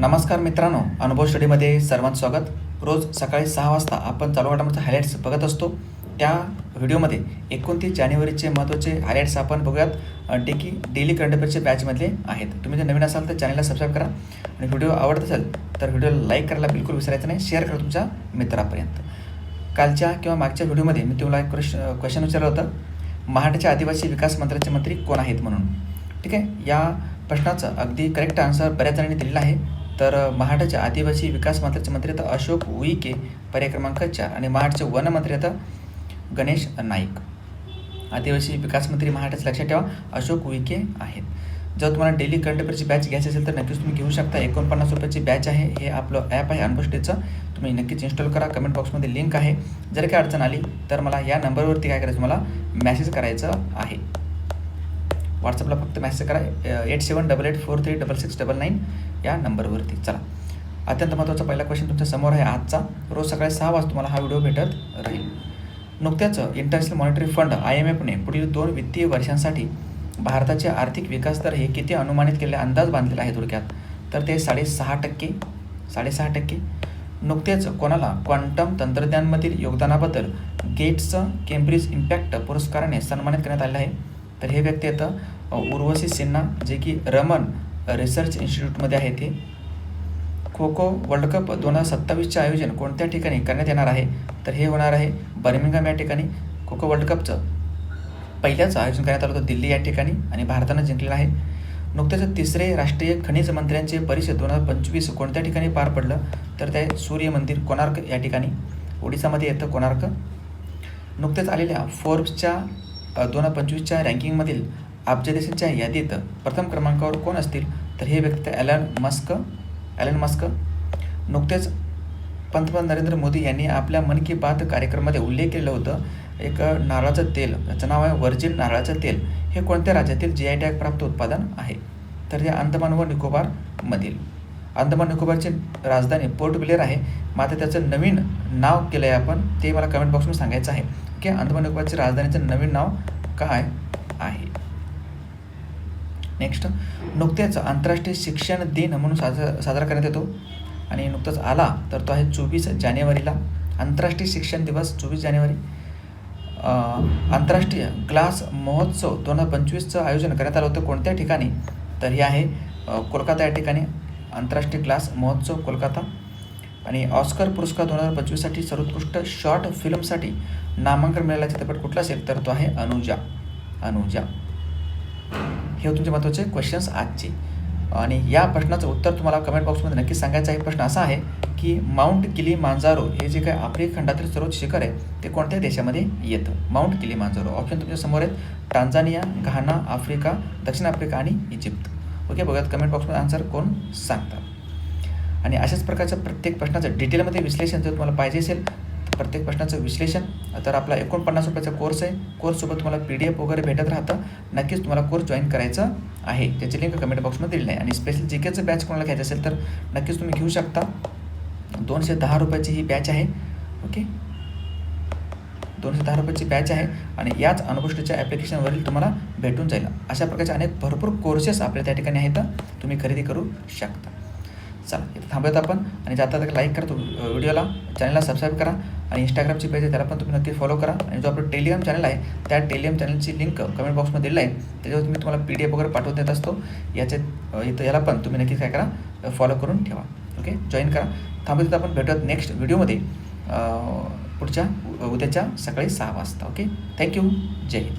नमस्कार मित्रांनो अनुभव स्टडीमध्ये सर्वांचं स्वागत. रोज सकाळी सहा वाजता आपण चालू घडामोडीचे हायलाईट्स बघत असतो. त्या व्हिडिओमध्ये एकोणतीस जानेवारीचे महत्त्वाचे हायलाईट्स आपण बघूयात. डे जे की डेली करंट अफेअरचे बॅचमधले आहेत. तुम्ही जर नवीन असाल तर चॅनलला सबस्क्राईब करा. आणि व्हिडिओ आवडत असेल तर व्हिडिओला लाईक करायला बिलकुल विसरायचं नाही. शेअर करा तुमच्या मित्रापर्यंत. कालच्या किंवा मागच्या व्हिडिओमध्ये मी तुम्हाला एक क्वेश्चन क्वेश्चन विचारलं होतं. महाराष्ट्राच्या आदिवासी विकास मंत्र्याचे मंत्री कोण आहेत म्हणून? ठीक आहे? या प्रश्नाचं अगदी करेक्ट आन्सर बऱ्याच जणांनी दिलेला आहे. तर महाराष्ट्राचे आदिवासी विकास मंत्र्याचे मंत्री आता अशोक उईके पर्याय क्रमांक चार आणि महाराष्ट्राचे वनमंत्री आता गणेश नाईक. आदिवासी विकास मंत्री महाराष्ट्राचे लक्षात ठेवा अशोक उईके आहेत. जर तुम्हाला डेली करंट अफेअरची बॅच घ्यायची असेल तर नक्कीच तुम्ही घेऊ शकता. एकोणपन्नास रुपयाची बॅच आहे हे आपलं ॲप आहे अनबस्टेचं. तुम्ही नक्कीच इन्स्टॉल करा. कमेंट बॉक्समध्ये लिंक आहे. जर काही अडचण आली तर मला या नंबरवरती काय करायचं मला मेसेज करायचं आहे. व्हॉट्सअपला फक्त मेसेज करा. Eight seven double eight four three double six double nine या नंबरवरती चला. अत्यंत महत्त्वाचा पहिला क्वेश्चन तुमच्यासमोर आहे आजचा. रोज सकाळी सहा वाजता तुम्हाला हा व्हिडिओ भेटत राहील. नुकत्याच international monetary fund I M एफने पुढील दोन वित्तीय वर्षांसाठी भारताचे आर्थिक विकास दर हे किती अनुमानित केलेले अंदाज बांधलेला आहे थोडक्यात? तर ते साडेसहा टक्के साडेसहा टक्के. नुकतेच कोणाला क्वांटम तंत्रज्ञानमधील योगदानाबद्दल गेट्सचं केम्ब्रिज इम्पॅक्ट पुरस्काराने सन्मानित करण्यात आलं आहे? तर हे व्यक्ती आता उर्वशी सिन्हा जे की रमन रिसर्च इन्स्टिट्यूटमध्ये आहे ते. खो खो वर्ल्ड कप दोन हजार सत्तावीसचे आयोजन कोणत्या ठिकाणी करण्यात येणार आहे? तर हे होणार आहे बर्मिंगम या ठिकाणी. खो खो वर्ल्ड कपचं पहिल्याच आयोजन करण्यात आलं होतं दिल्ली या ठिकाणी आणि भारतानं जिंकलेलं आहे. नुकतेच तिसरे राष्ट्रीय खनिज मंत्र्यांचे परिषद दोन हजार पंचवीस कोणत्या ठिकाणी पार पडलं? तर ते सूर्य मंदिर कोणार्क या ठिकाणी. ओडिसामध्ये येतं कोणार्क. नुकतेच आलेल्या फोर्ब्सच्या दोन हजार पंचवीसच्या रँकिंगमधील अब्ज देशांच्या यादीत प्रथम क्रमांकावर कोण असतील? तर हे व्यक्ती ॲलन मस्क ॲलन मस्क नुकतेच पंतप्रधान नरेंद्र मोदी यांनी आपल्या मन की बात कार्यक्रमामध्ये उल्लेख केलं होतं एक नारळाचं तेल. याचं नाव आहे व्हर्जिन नारळाचं तेल. हे कोणत्या राज्यातील जी आय टॅग प्राप्त उत्पादन आहे? तर ते अंदमान व निकोबारमधील अंदमान निकोबारची राजधानी पोर्ट ब्लेअर आहे. मात्र त्याचं नवीन नाव केलं आहे आपण ते मला कमेंट बॉक्समध्ये सांगायचं आहे. की अंदमान निकोबारची राजधानीचं नवीन नाव काय आहे? नेक्स्ट नुकतेच आंतरराष्ट्रीय शिक्षण दिन म्हणून साजरा साजरा करण्यात येतो. आणि नुकताच आला तर तो आहे चोवीस जानेवारीला. आंतरराष्ट्रीय शिक्षण दिवस चोवीस जानेवारी. आंतरराष्ट्रीय ग्लास महोत्सव दोन हजार पंचवीसचं आयोजन करण्यात आलं होतं. कोणत्या ठिकाणी? तर हे आहे कोलकाता या ठिकाणी. आंतरराष्ट्रीय क्लास महोत्सव कोलकाता आणि ऑस्कर पुरस्कार दोन हजार पंचवीससाठी सर्वोत्कृष्ट शॉर्ट फिल्मसाठी नामांकन मिळालेला चित्रपट कुठला असेल तर तो आहे अनुजा. अनुजा. हे तुमचे महत्त्वाचे क्वेश्चन्स आजचे. आणि या प्रश्नाचं उत्तर तुम्हाला कमेंट बॉक्समध्ये नक्की सांगायचं आहे प्रश्न असा आहे की माउंट किली मांजारो हे जे काही आफ्रिका खंडातील सर्वोच्च शिखर आहे ते कोणत्या देशामध्ये येतं? माउंट किली मांजारो ऑप्शन तुमच्यासमोर आहेत. टांझानिया घाना आफ्रिका दक्षिण आफ्रिका आणि इजिप्त ओके बघा कमेंट बॉक्समध्ये आन्सर कोण सांगतात. आणि अशाच प्रकारच्या प्रत्येक प्रश्नाचं डिटेलमध्ये विश्लेषण जर तुम्हाला पाहिजे असेल तर प्रत्येक प्रश्नाचं विश्लेषण तर आपला एकोणपन्नास रुपयाचा कोर्स आहे. कोर्ससोबत तुम्हाला पी डी एफ वगैरे भेटत राहतं. नक्कीच तुम्हाला कोर्स जॉईन करायचं आहे. त्याची लिंक कमेंट बॉक्समध्ये दिली नाही आणि स्पेशल जी केचं बॅच कोणाला घ्यायचं असेल तर नक्कीच तुम्ही घेऊ शकता. दोनशे दहा रुपयाची ही बॅच आहे. ओके? दोनशे दहा रुपयाची बॅच आहे आणि याच अनुभूष्टीच्या ॲप्लिकेशनवरील तुम्हाला भेटून जाईल. अशा प्रकारचे अनेक भरपूर कोर्सेस आपल्या त्या ठिकाणी आहेत. तुम्ही खरेदी करू शकता. चला इथं थांबूयात आपण आणि जाता लाईक करा तो व्हिडिओला चॅनलला सबस्क्राईब करा आणि इंस्टाग्रामची पेज आहे त्याला पण तुम्ही नक्की फॉलो करा. आणि जो आपलं टेलिग्राम चॅनल आहे त्या टेलिग्राम चॅनलची लिंक कमेंट बॉक्समध्ये दिलेलं आहे. त्याच्यावर तुम्ही तुम्हाला पी डी एफ वगैरे पाठवून देत असतो. याचे इथं याला पण तुम्ही नक्की काय करा फॉलो करून ठेवा. ओके जॉईन करा. थांबूयात आपण भेटूयात नेक्स्ट व्हिडिओमध्ये पुढच्या उद्याच्या सकाळी सहा वाजता ओके? थँक्यू जय हिंद.